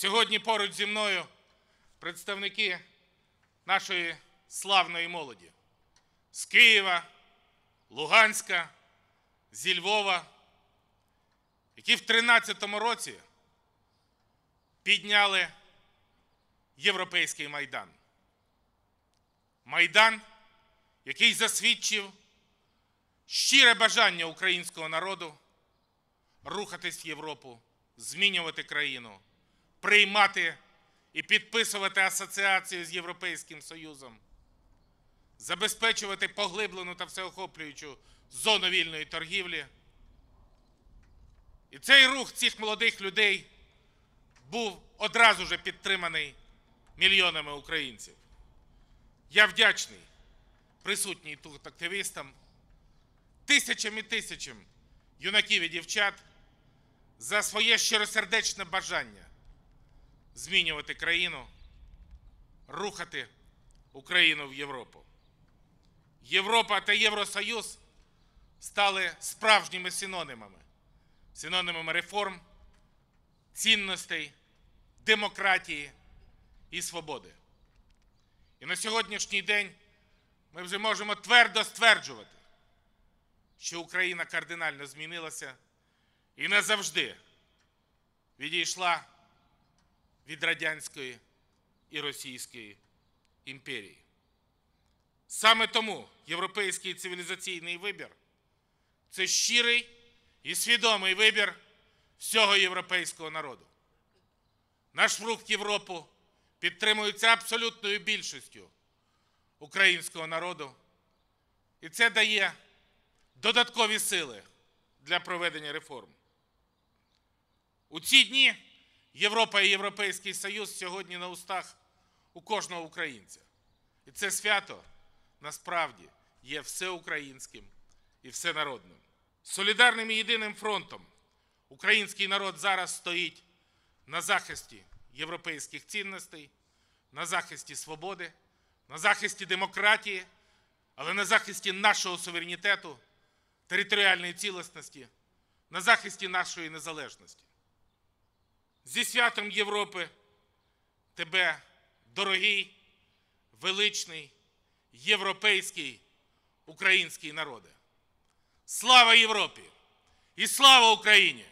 Сьогодні поруч зі мною представники нашої славної молоді з Києва, Луганська, зі Львова, які в 2013 році підняли Європейський майдан. Майдан, який засвідчив щире бажання українського народу рухатись в Європу, змінювати країну, приймати і підписувати асоціацію з Європейським Союзом, забезпечувати поглиблену та всеохоплюючу зону вільної торгівлі. І цей рух цих молодих людей був одразу же підтриманий мільйонами українців. Я вдячний присутній тут активістам, тисячам і тисячам юнаків і дівчат за своє щиросердечне бажання змінювати країну, рухати Україну в Європу. Європа та Євросоюз стали справжніми синонимами, синонимами реформ, цінностей, демократії і свободи. І на сьогоднішній день ми вже можемо твердо стверджувати, що Україна кардинально змінилася і назавжди відійшла від Радянської і Російської імперії. Саме тому європейський цивілізаційний вибір це щирий і свідомий вибір всього європейського народу. Наш рух в Європу підтримується абсолютною більшістю українського народу, і це дає додаткові сили для проведення реформ. У ці дні Європа і Європейський Союз сьогодні на устах у кожного українця. І це свято насправді є всеукраїнським і всенародним. Солідарним і єдиним фронтом український народ зараз стоїть на захисті європейських цінностей, на захисті свободи, на захисті демократії, але на захисті нашого суверенітету, територіальної цілісності, на захисті нашої незалежності. Зі святом Європи тебе, дорогий, величний, європейський український народи. Слава Європі і слава Україні!